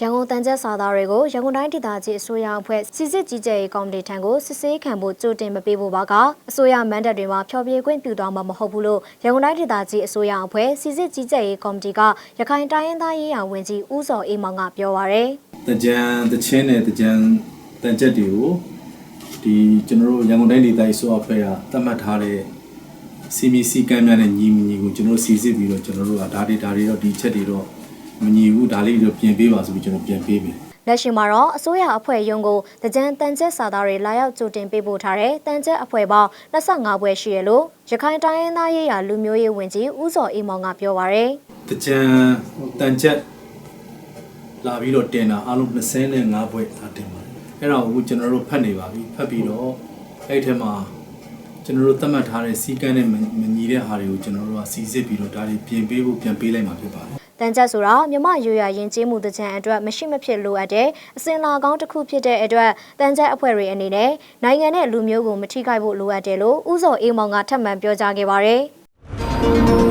ရန်ကုန်တန်ချက်စာသားတွေကိုရန်ကုန်တိုင်းဒေသကြီးအစိုးရအဖွဲ့စစ်စစ်ကြီးကြပ်ရေးကော်မတီထံကိုစစ်ဆေးခံဖို့ကြိုတင်မပေးဖို့ပါကအစိုးရမန်ဒတ်တွေမှာဖျော်ဖြေခွင့်ပြုသွားမှာမဟုတ်ဘူးလို့ရန်ကုန်တိုင်းဒေသကြီးအစိုးရအဖွဲ့စစ်စစ်ကြီးကြပ်ရေးကော်မတီကရခိုင်တိုင်းရင်းသားရေးရာဝန်ကြီးဦးစောအေးမောင်ကပြောပါရယ်တကြံတချင်းနဲ့တကြံတန်ချက်တွေကိုဒီကျွန်တော်တို့ရန်ကုန်တိုင်းဒေသကြီးဆိုအဖွဲ့ကသတ်မှတ်ထားတဲ့စီမီစီကမ်းများနဲ့ညီမညီကိုကျွန်တော်တို့စီစစ်ပြီးတော့ကျွန်တော်တို့ကဒါတွေဒါတွေတော့ဒီချက်တွေတော့ မညီဘူးဒါလေးတွေတော့ပြင်ပေးပါဆိုပြီးကျွန်တော်ပြန်ပေးမယ်လက်ရှိမှာတော့အစိုးရအဖွဲ့ရုံးကိုတကြံတန်ချက်စာသားတွေလာရောက်ကြိုတင်ပေးပို့ထားတဲ့တန်ချက်အဖွဲ့ပေါင်း25ဘွဲရှိရလို့ရခိုင်တိုင်းရင်းသားရေးရာလူမျိုးရေးဝန်ကြီးဦးစောအေးမောင်ကပြောပါရယ်တကြံတန်ချက်လာပြီးတော့တင်တာအားလုံး25ဘွဲ့လာတင်ပါတယ်အဲ့တော့အခုကျွန်တော်တို့ဖတ်နေပါပြီဖတ်ပြီးတော့အဲ့ဒီထဲမှာကျွန်တော်တို့သတ်မှတ်ထားတဲ့စီကမ်းနဲ့မမညီတဲ့ဟာတွေကိုကျွန်တော်တို့ကစီစစ်ပြီးတော့ဒါတွေပြင်ပေးဖို့ပြန်ပေးလိုက်မှာဖြစ်ပါတယ် တန်ချက်ဆိုတာမြမရွရရင်ကျေးမှုတကြံအတွက်မရှိမဖြစ်လိုအပ်တဲ့အစင်လာကောင်းတစ်ခုဖြစ်တဲ့အတွက်တန်ချက်အဖွဲ့တွေအနေနဲ့နိုင်ငံနဲ့လူမျိုးကိုမထိခိုက်ဖို့လိုအပ်တယ်လို့ဦးစောအေးမောင်ကထပ်မံပြောကြားခဲ့ပါတယ်